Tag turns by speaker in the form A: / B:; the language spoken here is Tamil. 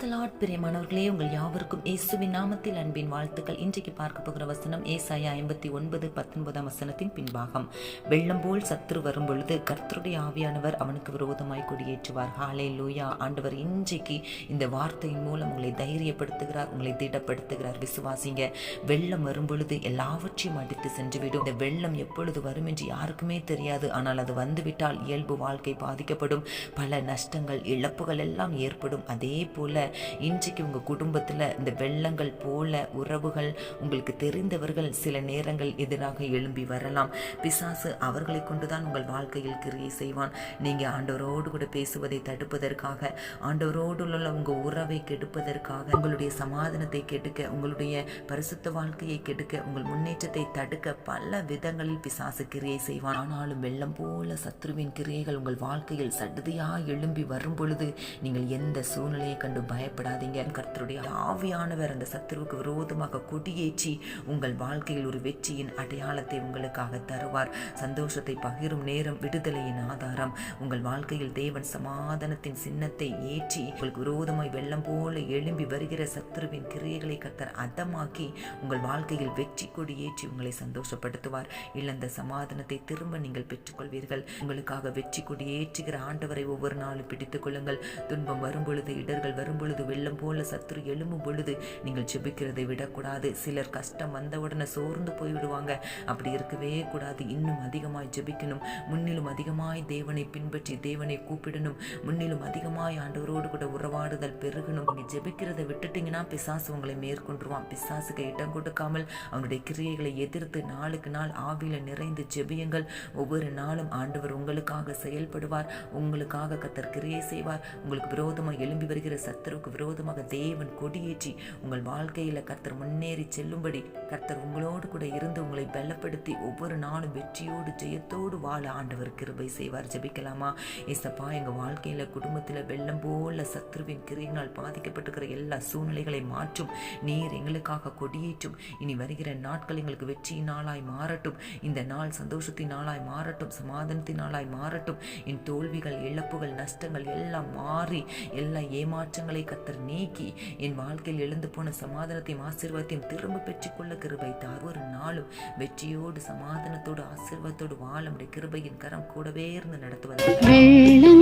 A: பிரைஸ்தலாட் பிரியமானவர்களே உங்கள் யாவருக்கும் இயேசுவின் நாமத்தில் அன்பின் வாழ்த்துக்கள். இன்றைக்கு பார்க்க போகிற வசனம் ஏசாயா ஐம்பத்தி ஒன்பது பத்தொன்பதாம் வசனத்தின் பின்பாகம். வெள்ளம் போல் சத்துரு வரும் பொழுது கர்த்தருடைய ஆவியானவர் அவனுக்கு விரோதமாய் கொடியேற்றுவார். ஹாலே லூயா ஆண்டவர் இன்றைக்கு இந்த வார்த்தையின் மூலம் உங்களை தைரியப்படுத்துகிறார் உங்களை திடப்படுத்துகிறார். விசுவாசிங்க வெள்ளம் வரும் பொழுது எல்லாவற்றையும் அடித்து சென்றுவிடும். இந்த வெள்ளம் எப்பொழுது வரும் என்று யாருக்குமே தெரியாது. ஆனால் அது வந்துவிட்டால் இயல்பு வாழ்க்கை பாதிக்கப்படும். பல நஷ்டங்கள் இழப்புகள் எல்லாம் ஏற்படும். அதே போல இன்றைக்கு உங்கள் குடும்பத்தில் இந்த வெள்ளங்கள் போல உறவுகள் உங்களுக்கு தெரிந்தவர்கள் சில நேரங்கள் எதிராக எழும்பி வரலாம். பிசாசு அவர்களை கொண்டுதான் உங்கள் வாழ்க்கையில் கிரியை செய்வான். நீங்கள் ஆண்டவரோடு கூட பேசுவதை தடுப்பதற்காக ஆண்டவரோடு உள்ள உங்கள் உறவை கெடுப்பதற்காக உங்களுடைய சமாதானத்தை கெடுக்க உங்களுடைய பரிசுத்த வாழ்க்கையை கெடுக்க உங்கள் முன்னேற்றத்தை தடுக்க பல விதங்களில் பிசாசு கிரியை செய்வான். ஆனாலும் வெள்ளம் போல சத்ருவின் கிரியைகள் உங்கள் வாழ்க்கையில் சடுதியாக எழும்பி வரும் பொழுது நீங்கள் எந்த சூழ்நிலையை கண்டு பயப்படாதீங்க. கர்த்தருடைய ஆவியானவர் அந்த சத்துருவுக்கு விரோதமாக கொடியேற்றி உங்கள் வாழ்க்கையில் ஒரு வெற்றியின் அடையாளத்தை உங்களுக்காக தருவார். சந்தோஷத்தை பகிரும் நேரம் விடுதலையின் ஆதாரம். உங்கள் வாழ்க்கையில் தேவன் சமாதானத்தின் சின்னத்தை ஏற்றி உங்களுக்கு விரோதமாய் வெள்ளம் போல எழும்பி வருகிற சத்துருவின் கிரியைகளை கர்த்தர் அதமாக்கி உங்கள் வாழ்க்கையில் வெற்றி கொடி ஏற்றி உங்களை சந்தோஷப்படுத்துவார். இழந்த சமாதானத்தை திரும்ப நீங்கள் பெற்றுக்கொள்வீர்கள். உங்களுக்காக வெற்றி கொடி ஏற்றுகிற ஆண்டவரை ஒவ்வொரு நாளும் பிடித்துக் கொள்ளுங்கள். துன்பம் வரும்பொழுது இடர்கள் வரும்பொழுது பொழுது வெள்ளம் போல சத்துரு எழும்பும் பொழுது நீங்கள் ஜெபிக்கிறதை விடக்கூடாது. சிலர் கஷ்டம் வந்தவுடனே சோர்ந்து போய்விடுவாங்க. அப்படி இருக்கவே கூடாது. இன்னும் அதிகமாய் ஜெபிக்கணும். முன்னிலும் அதிகமாய் தேவனை பின்பற்றி தேவனை கூப்பிடணும். முன்னிலும் அதிகமாய் ஆண்டவரோடு கூட உறவாடுதல் பெருகணும். நீங்க ஜெபிக்கிறதை விட்டுட்டீங்கன்னா பிசாசு உங்களை மேற்கொண்டுருவான். பிசாசுக்கு இடம் கொடுக்காமல் அவனுடைய கிரியைகளை எதிர்த்து நாளுக்கு நாள் ஆவியில நிறைந்து ஜெபியுங்கள். ஒவ்வொரு நாளும் ஆண்டவர் உங்களுக்காக செயல்படுவார். உங்களுக்காக கத்தர் கிரியை செய்வார். உங்களுக்கு விரோதமாக எழும்பி வருகிற உங்களுக்கு விரோதமாக தேவன் கொடியேற்றி உங்கள் வாழ்க்கையில் கர்த்தர் முன்னேறி செல்லும்படி கர்த்தர் உங்களோடு கூட இருந்து உங்களை பலப்படுத்தி ஒவ்வொரு நாளும் வெற்றியோடு ஜெயத்தோடு வாழ ஆண்டவர் கிருபை செய்வார். ஜெபிக்கலாமா? ஏசப்பா எங்கள் வாழ்க்கையில் குடும்பத்தில் வெள்ளம் போல சத்ருவின் கிரியினால் பாதிக்கப்பட்டிருக்கிற எல்லா சூழ்நிலைகளை மாற்றும். நீர் எங்களுக்காக கொடியேற்றும். இனி வருகிற நாட்கள் எங்களுக்கு வெற்றியின் நாளாய் மாறட்டும். இந்த நாள் சந்தோஷத்தின் நாளாய் மாறட்டும். சமாதானத்தின் நாளாய் மாறட்டும். என் தோல்விகள் இழப்புகள் நஷ்டங்கள் எல்லாம் மாறி எல்லா ஏமாற்றங்களை கத்தர் நீக்கி என் வாழ்க்கையில் எழுந்து போன சமாதானத்தையும் ஆசீர்வாதத்தையும் திரும்ப பெற்றுக்கொள்ள கிருபை தார். ஒரு நாளும் வெற்றியோடு சமாதானத்தோடு ஆசீர்வாதத்தோடு வாழ முடிய கிருபையின் கரம் கூடவே இருந்து
B: நடத்துவதாக.